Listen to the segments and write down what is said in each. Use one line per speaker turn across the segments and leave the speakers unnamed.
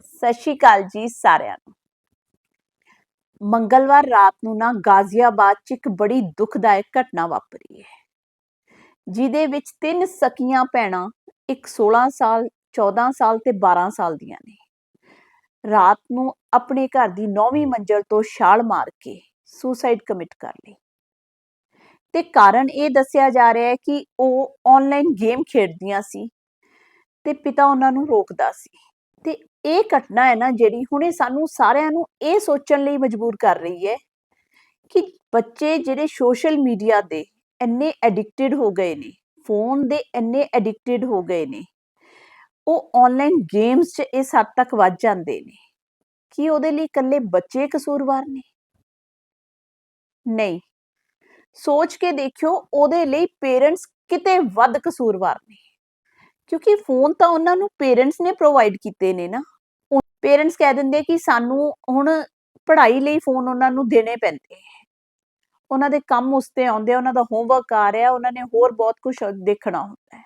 ਸਤਿ ਸ਼੍ਰੀ ਅਕਾਲ ਜੀ ਸਾਰਿਆਂ ਨੂੰ। ਮੰਗਲਵਾਰ ਰਾਤ ਨੂੰ ਨਾ ਗਾਜ਼ੀਆਬਾਦ 'ਚ ਇੱਕ ਬੜੀ ਦੁਖਦਾਇਕ ਘਟਨਾ ਵਾਪਰੀ ਹੈ, ਜਿਹਦੇ ਵਿੱਚ ਤਿੰਨ ਸਕੀਆਂ ਭੈਣਾਂ ਇੱਕ 16 ਸਾਲ 14 ਸਾਲ ਤੇ 12 ਸਾਲ ਦੀਆਂ ਨੇ। ਰਾਤ ਨੂੰ ਆਪਣੇ ਘਰ ਦੀ 9ਵੀਂ ਮੰਜ਼ਲ ਤੋਂ ਛਾਲ ਮਾਰ ਕੇ ਸੁਸਾਈਡ ਕਮਿਟ ਕਰ ਲਈ। ਤੇ ਕਾਰਨ ਇਹ ਦੱਸਿਆ ਜਾ ਰਿਹਾ ਹੈ ਕਿ ਉਹ ਆਨਲਾਈਨ ਗੇਮ ਖੇਡਦੀਆਂ ਸੀ ਤੇ ਪਿਤਾ ਉਹਨਾਂ ਨੂੰ ਰੋਕਦਾ ਸੀ ਤੇ ਇਹ ਘਟਨਾ ਹੈ ਨਾ ਜਿਹੜੀ ਹੁਣੇ ਸਾਨੂੰ ਸਾਰਿਆਂ ਨੂੰ ਇਹ ਸੋਚਣ ਲਈ ਮਜਬੂਰ ਕਰ ਰਹੀ ਹੈ ਕਿ ਬੱਚੇ ਜਿਹੜੇ ਸੋਸ਼ਲ ਮੀਡੀਆ ਦੇ ਇੰਨੇ ਐਡਿਕਟਿਡ ਹੋ ਗਏ ਨੇ ਫੋਨ ਦੇ ਇੰਨੇ ਐਡਿਕਟਿਡ ਹੋ ਗਏ ਨੇ, ਉਹ ਆਨਲਾਈਨ ਗੇਮਸ 'ਚ ਇਸ ਹੱਦ ਤੱਕ ਵੱਜ ਜਾਂਦੇ ਨੇ, ਕਿ ਉਹਦੇ ਲਈ ਇਕੱਲੇ ਬੱਚੇ ਕਸੂਰਵਾਰ ਨੇ? ਨਹੀਂ, ਸੋਚ ਕੇ ਦੇਖਿਓ ਉਹਦੇ ਲਈ ਪੇਰੈਂਟਸ ਕਿਤੇ ਵੱਧ ਕਸੂਰਵਾਰ ਨੇ, ਕਿਉਂਕਿ ਫੋਨ ਤਾਂ ਉਹਨਾਂ ਨੂੰ ਪੇਰੈਂਟਸ ਨੇ ਪ੍ਰੋਵਾਈਡ ਕੀਤੇ ਨੇ ਨਾ। ਪੇਰੈਂਟਸ ਕਹਿ ਦਿੰਦੇ ਕਿ ਸਾਨੂੰ ਹੁਣ ਪੜ੍ਹਾਈ ਲਈ ਫੋਨ ਉਹਨਾਂ ਨੂੰ ਦੇਣੇ ਪੈਂਦੇ ਉਹਨਾਂ ਦੇ ਕੰਮ ਉਸ ਤੇ ਆਉਂਦੇ ਉਹਨਾਂ ਦਾ ਹੋਮਵਰਕ ਆ ਰਿਹਾ, ਉਹਨਾਂ ਨੇ ਹੋਰ ਬਹੁਤ ਕੁਝ ਦੇਖਣਾ ਹੁੰਦਾ ਹੈ।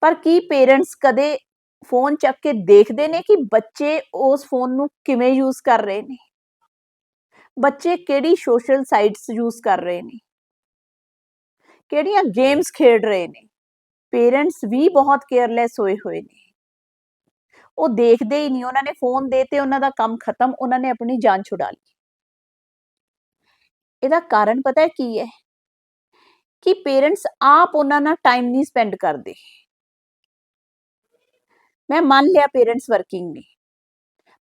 ਪਰ ਕੀ ਪੇਰੈਂਟਸ ਕਦੇ ਫੋਨ ਚੱਕ ਕੇ ਦੇਖਦੇ ਨੇ ਕਿ ਬੱਚੇ ਉਸ ਫੋਨ ਨੂੰ ਕਿਵੇਂ ਯੂਜ਼ ਕਰ ਰਹੇ ਨੇ? ਬੱਚੇ ਕਿਹੜੀ ਸੋਸ਼ਲ ਸਾਈਟਸ ਯੂਜ਼ ਕਰ ਰਹੇ ਨੇ? ਕਿਹੜੀਆਂ ਗੇਮਸ ਖੇਡ ਰਹੇ ਨੇ? ਪੇਰੈਂਟਸ ਵੀ ਬਹੁਤ ਕੇਅਰਲੈਸ ਹੋਏ ਹੋਏ ਨੇ। ਉਹ ਦੇਖਦੇ ਹੀ ਨਹੀਂ, ਉਹਨਾਂ ਨੇ ਫੋਨ ਦੇ ਤੇ ਉਹਨਾਂ ਦਾ ਕੰਮ ਖਤਮ, ਉਹਨਾਂ ਨੇ ਆਪਣੀ ਜਾਨ ਛੁਡਾ ਲਈ। ਇਹਦਾ ਕਾਰਨ ਪਤਾ ਕੀ ਹੈ? ਕਿ ਪੇਰੈਂਟਸ ਆਪ ਉਹਨਾਂ ਨਾਲ ਟਾਈਮ ਨਹੀਂ ਸਪੈਂਡ ਕਰਦੇ। ਮੈਂ ਮੰਨ ਲਿਆ ਪੇਰੈਂਟਸ ਵਰਕਿੰਗ ਨੇ।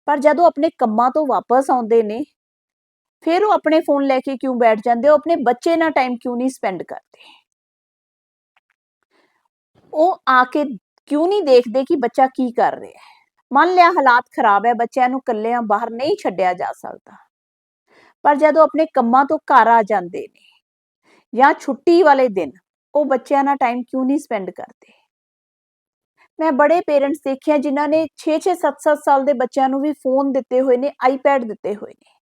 ਪਰ ਜਦੋਂ ਆਪਣੇ ਕੰਮਾਂ ਤੋਂ ਵਾਪਸ ਆਉਂਦੇ ਨੇ, ਫਿਰ ਉਹ ਆਪਣੇ ਫੋਨ ਲੈ ਕੇ ਕਿਉਂ ਬੈਠ ਜਾਂਦੇ? ਉਹ ਆਪਣੇ ਬੱਚੇ ਨਾਲ ਟਾਈਮ ਕਿਉਂ ਨਹੀਂ ਸਪੈਂਡ ਕਰਦੇ? ਉਹ ਆ ਕੇ ਕਿਉਂ ਨਹੀਂ ਦੇਖਦੇ ਕਿ ਬੱਚਾ ਕੀ ਕਰ ਰਿਹਾ ਹੈ? ਮੰਨ ਲਿਆ ਹਾਲਾਤ ਖਰਾਬ ਹੈ, ਬੱਚਿਆਂ ਨੂੰ ਇਕੱਲਿਆਂ ਬਾਹਰ ਨਹੀਂ ਛੱਡਿਆ ਜਾ ਸਕਦਾ। ਪਰ ਜਦੋਂ ਆਪਣੇ ਕੰਮਾਂ ਤੋਂ ਘਰ ਆ ਜਾਂਦੇ ਨੇ ਜਾਂ ਛੁੱਟੀ ਵਾਲੇ ਦਿਨ, ਉਹ ਬੱਚਿਆਂ ਨਾਲ ਟਾਈਮ ਕਿਉਂ ਨਹੀਂ ਸਪੈਂਡ ਕਰਦੇ? ਮੈਂ ਬੜੇ ਪੇਰੈਂਟਸ ਦੇਖਿਆ ਜਿਨ੍ਹਾਂ ਨੇ 6-6 7-7 ਸਾਲ ਦੇ ਬੱਚਿਆਂ ਨੂੰ ਵੀ ਫੋਨ ਦਿੱਤੇ ਹੋਏ ਨੇ ਆਈਪੈਡ ਦਿੱਤੇ ਹੋਏ ਨੇ।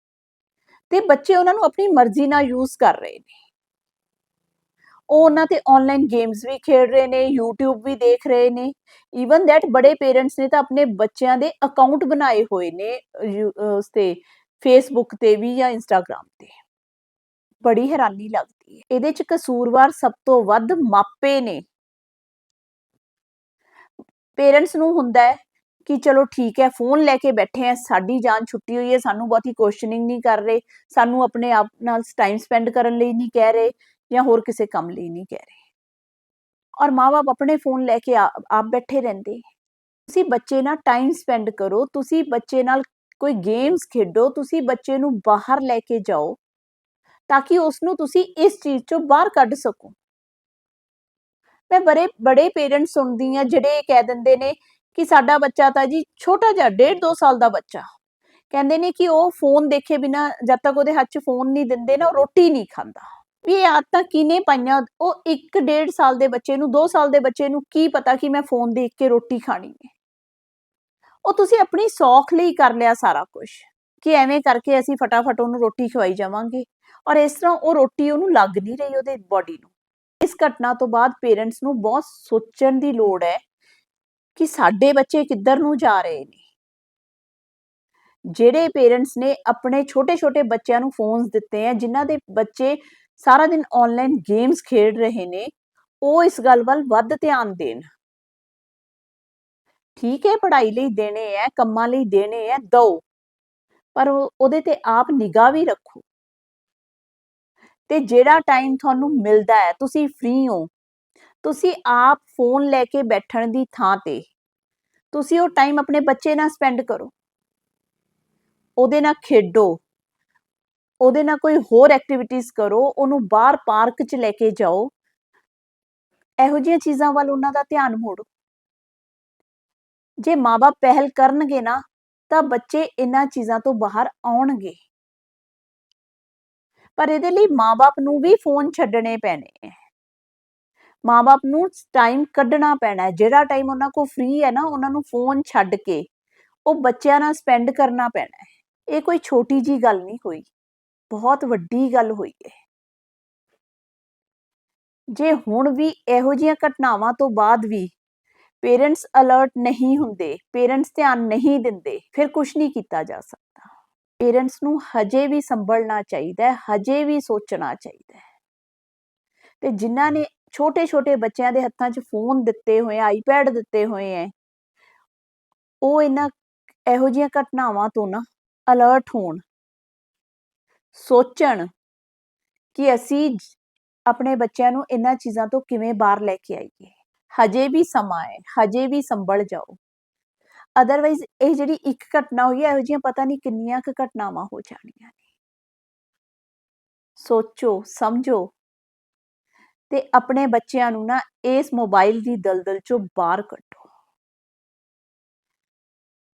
ਤੇ ਬੱਚੇ ਉਹਨਾਂ ਨੂੰ ਆਪਣੀ ਮਰਜ਼ੀ ਨਾਲ ਯੂਜ਼ ਕਰ ਰਹੇ ਨੇ। ਉਹ ਉਹਨਾਂ ਤੇ ਆਨਲਾਈਨ ਗੇਮਸ ਵੀ ਖੇਡ ਰਹੇ ਨੇ, YouTube ਵੀ ਦੇਖ ਰਹੇ ਨੇ। ਈਵਨ ਦੈਟ ਬੜੇ ਪੇਰੈਂਟਸ ਨੇ ਤਾਂ ਆਪਣੇ ਬੱਚਿਆਂ ਦੇ ਅਕਾਊਂਟ ਬਣਾਏ ਹੋਏ ਨੇ ਉਸ ਤੇ ਫੇਸਬੁੱਕ ਤੇ ਵੀ ਜਾਂ ਇੰਸਟਾਗ੍ਰam ਤੇ। ਬੜੀ ਹੈਰਾਨੀ ਲੱਗਦੀ ਹੈ। ਇਹਦੇ ਚ ਕਸੂਰਵਾਰ ਸਭ ਤੋਂ ਵੱਧ ਮਾਪੇ ਨੇ। ਪੇਰੈਂਟਸ ਨੂੰ ਹੁੰਦਾ ਹੈ ਕਿ ਚਲੋ ਠੀਕ ਹੈ ਫੋਨ ਲੈ ਕੇ ਬੈਠੇ ਆ ਸਾਡੀ ਜਾਨ ਛੁੱਟੀ ਹੋਈ ਹੈ, ਸਾਨੂੰ ਬਹੁਤੀ ਕੁਐਸਚਨਿੰਗ ਨਹੀਂ ਕਰ ਰਹੇ, ਸਾਨੂੰ ਆਪਣੇ ਆਪ ਨਾਲ ਟਾਈਮ ਸਪੈਂਡ ਕਰਨ ਲਈ ਨਹੀਂ ਕਹਿ ਰਹੇ। ਜਾਂ ਹੋਰ ਕਿਸੇ ਕੰਮ ਲਈ ਨਹੀਂ ਕਹਿ ਰਹੇ। ਔਰ ਮਾਪੇ ਆਪਣੇ ਫੋਨ ਲੈ ਕੇ ਆਪ ਬੈਠੇ ਰਹਿੰਦੇ। ਤੁਸੀਂ ਬੱਚੇ ਨਾਲ ਟਾਈਮ ਸਪੈਂਡ ਕਰੋ, ਤੁਸੀਂ ਬੱਚੇ ਨਾਲ ਕੋਈ ਗੇਮਸ ਖੇਡੋ, ਤੁਸੀਂ ਬੱਚੇ ਨੂੰ ਬਾਹਰ ਲੈ ਕੇ ਜਾਓ, ਤਾਂ ਕਿ ਉਸ ਨੂੰ ਤੁਸੀਂ ਇਸ ਚੀਜ਼ ਚੋਂ ਬਾਹਰ ਕੱਢ ਸਕੋ। ਮੈਂ ਬੜੇ ਬੜੇ ਪੇਰੈਂਟਸ ਸੁਣਦੀ ਆ ਜਿਹੜੇ ਕਹਿ ਦਿੰਦੇ ਨੇ ਕਿ ਸਾਡਾ ਬੱਚਾ ਤਾਂ ਜੀ ਛੋਟਾ ਜਿਹਾ 1.5 2 ਸਾਲ ਦਾ ਬੱਚਾ। ਕਹਿੰਦੇ ਨੇ ਕਿ ਉਹ ਫੋਨ ਦੇਖੇ ਬਿਨਾ ਜਦ ਤੱਕ ਉਹਦੇ ਹੱਥ 'ਚ ਫੋਨ ਨਹੀਂ ਦਿੰਦੇ ਨਾ, ਉਹ ਰੋਟੀ ਨਹੀਂ ਖਾਂਦਾ। ਵੀ ਇਹ ਆਦਤਾਂ ਕਿਨੇ ਪਾਈਆਂ? ਉਹ 1 1.5 ਸਾਲ ਦੇ ਬੱਚੇ ਨੂੰ 2 ਸਾਲ ਦੇ ਬੱਚੇ ਨੂੰ ਕੀ ਪਤਾ ਕਿ ਮੈਂ ਫੋਨ ਦੇਖ ਕੇ ਰੋਟੀ ਖਾਣੀ ਹੈ? ਉਹ ਤੁਸੀਂ ਆਪਣੀ ਸੌਖ ਲਈ ਕਰ ਲਿਆ ਸਾਰਾ ਕੁਝ ਕਿ ਐਵੇਂ ਕਰਕੇ ਅਸੀਂ ਫਟਾਫਟ ਉਹਨੂੰ ਰੋਟੀ ਖਵਾਈ ਜਾਵਾਂਗੇ ਔਰ ਇਸ ਤਰ੍ਹਾਂ ਉਹ ਰੋਟੀ ਉਹਨੂੰ ਲੱਗ ਨਹੀਂ ਰਹੀ ਉਹਦੇ ਬਾਡੀ ਨੂੰ। ਇਸ ਘਟਨਾ ਤੋਂ ਬਾਅਦ ਪੇਰੈਂਟਸ ਨੂੰ ਬਹੁਤ ਸੋਚਣ ਦੀ ਲੋੜ ਹੈ ਕਿ ਸਾਡੇ ਬੱਚੇ ਕਿੱਧਰ ਨੂੰ ਜਾ ਰਹੇ ਨੇ। ਜਿਹੜੇ ਪੇਰੈਂਟਸ ਨੇ ਆਪਣੇ ਛੋਟੇ-ਛੋਟੇ ਬੱਚਿਆਂ ਨੂੰ ਫੋਨਸ ਦਿੱਤੇ ਆ ਜਿਨ੍ਹਾਂ ਦੇ ਬੱਚੇ ਸਾਰਾ ਦਿਨ ਆਨਲਾਈਨ ਗੇਮਸ ਖੇਡ ਰਹੇ ਨੇ, ਉਹ ਇਸ ਗੱਲ ਵੱਲ ਵੱਧ ਧਿਆਨ ਦੇਣ। ਠੀਕ ਹੈ, ਪੜ੍ਹਾਈ ਲਈ ਦੇਣੇ ਐ ਕੰਮਾਂ ਲਈ ਦੇਣੇ ਐ ਦੋ ਪਰ ਉਹਦੇ ਤੇ ਆਪ ਨਿਗਾਹ ਵੀ ਰੱਖੋ। ਤੇ ਜਿਹੜਾ ਟਾਈਮ ਤੁਹਾਨੂੰ ਮਿਲਦਾ ਹੈ, ਤੁਸੀਂ ਫ੍ਰੀ ਹੋ। ਤੁਸੀਂ ਆਪ ਫੋਨ ਲੈ ਕੇ ਬੈਠਣ ਦੀ ਥਾਂ ਤੇ। ਤੁਸੀਂ ਉਹ ਟਾਈਮ ਆਪਣੇ ਬੱਚੇ ਨਾਲ ਸਪੈਂਡ ਕਰੋ। ਉਹਦੇ ਨਾਲ ਖੇਡੋ। ਉਹਦੇ ਨਾਲ ਕੋਈ ਹੋਰ ਐਕਟੀਵਿਟੀਜ਼ ਕਰੋ, ਉਹਨੂੰ ਬਾਹਰ ਪਾਰਕ 'ਚ ਲੈ ਕੇ ਜਾਓ। ਇਹੋ ਜਿਹੀਆਂ ਚੀਜ਼ਾਂ ਵੱਲ ਉਹਨਾਂ ਦਾ ਧਿਆਨ ਮੋੜੋ। ਜੇ ਮਾਪੇ ਪਹਿਲ ਕਰਨਗੇ ਨਾ, ਤਾਂ ਬੱਚੇ ਇਹਨਾਂ ਚੀਜ਼ਾਂ ਤੋਂ ਬਾਹਰ ਆਉਣਗੇ। ਪਰ ਇਹਦੇ ਲਈ ਮਾਪੇ ਨੂੰ ਵੀ ਫੋਨ ਛੱਡਣੇ ਪੈਣੇ ਹੈ ਮਾਪੇ ਨੂੰ ਟਾਈਮ ਕੱਢਣਾ ਪੈਣਾ ਜਿਹੜਾ ਟਾਈਮ ਉਹਨਾਂ ਕੋਲ ਫ੍ਰੀ ਹੈ ਨਾ, ਉਹਨਾਂ ਨੂੰ ਫੋਨ ਛੱਡ ਕੇ ਉਹ ਬੱਚਿਆਂ ਨਾਲ ਸਪੈਂਡ ਕਰਨਾ ਪੈਣਾ ਇਹ ਕੋਈ ਛੋਟੀ ਜੀ ਗੱਲ ਨਹੀਂ ਹੋਈ। ਬਹੁਤ ਵੱਡੀ ਗੱਲ ਹੋਈ ਹੈ ਜੇ ਹੁਣ ਵੀ ਇਹੋ ਜੀਆਂ ਘਟਨਾਵਾਂ ਤੋਂ ਬਾਅਦ ਵੀ ਪੇਰੈਂਟਸ ਅਲਰਟ ਨਹੀਂ ਹੁੰਦੇ, ਪੇਰੈਂਟਸ ਧਿਆਨ ਨਹੀਂ ਦਿੰਦੇ, ਫਿਰ ਕੁਝ ਨਹੀਂ ਕੀਤਾ ਜਾ ਸਕਦਾ। ਪੇਰੈਂਟਸ ਨੂੰ ਹਜੇ ਵੀ ਸੰਭਲਣਾ ਚਾਹੀਦਾ ਹੈ, ਹਜੇ ਵੀ ਸੋਚਣਾ ਚਾਹੀਦਾ ਹੈ। ਤੇ ਜਿਨ੍ਹਾਂ ਨੇ ਛੋਟੇ ਛੋਟੇ ਬੱਚਿਆਂ ਦੇ ਹੱਥਾਂ 'ਚ ਫੋਨ ਦਿੱਤੇ ਹੋਏ ਆਈਪੈਡ ਦਿੱਤੇ ਹੋਏ ਐ ਉਹ ਇਹਨਾਂ ਇਹੋ ਜਿਹੀਆਂ ਘਟਨਾਵਾਂ ਤੋਂ ਨਾ ਅਲਰਟ ਹੋਣ। ਸੋਚਣ ਕਿ ਅਸੀਂ ਆਪਣੇ ਬੱਚਿਆਂ ਨੂੰ ਇਹਨਾਂ ਚੀਜ਼ਾਂ ਤੋਂ ਕਿਵੇਂ ਬਾਹਰ ਲੈ ਕੇ ਆਈਏ। ਹਜੇ ਵੀ ਸਮਾਂ ਹੈ, ਹਜੇ ਵੀ ਸੰਭਲ ਜਾਓ। ਅਦਰਵਾਈਜ਼ ਇਹ ਜਿਹੜੀ ਇੱਕ ਘਟਨਾ ਹੋਈ ਹੈ, ਇਹੋ ਜਿਹੀਆਂ ਪਤਾ ਨਹੀਂ ਕਿੰਨੀਆਂ ਕੁ ਘਟਨਾਵਾਂ ਹੋ ਜਾਣੀਆਂ ਨੇ। ਸੋਚੋ, ਸਮਝੋ ਤੇ ਆਪਣੇ ਬੱਚਿਆਂ ਨੂੰ ਨਾ ਇਸ ਮੋਬਾਈਲ ਦੀ ਦਲਦਲ ਚੋਂ ਬਾਹਰ ਕੱਢੋ।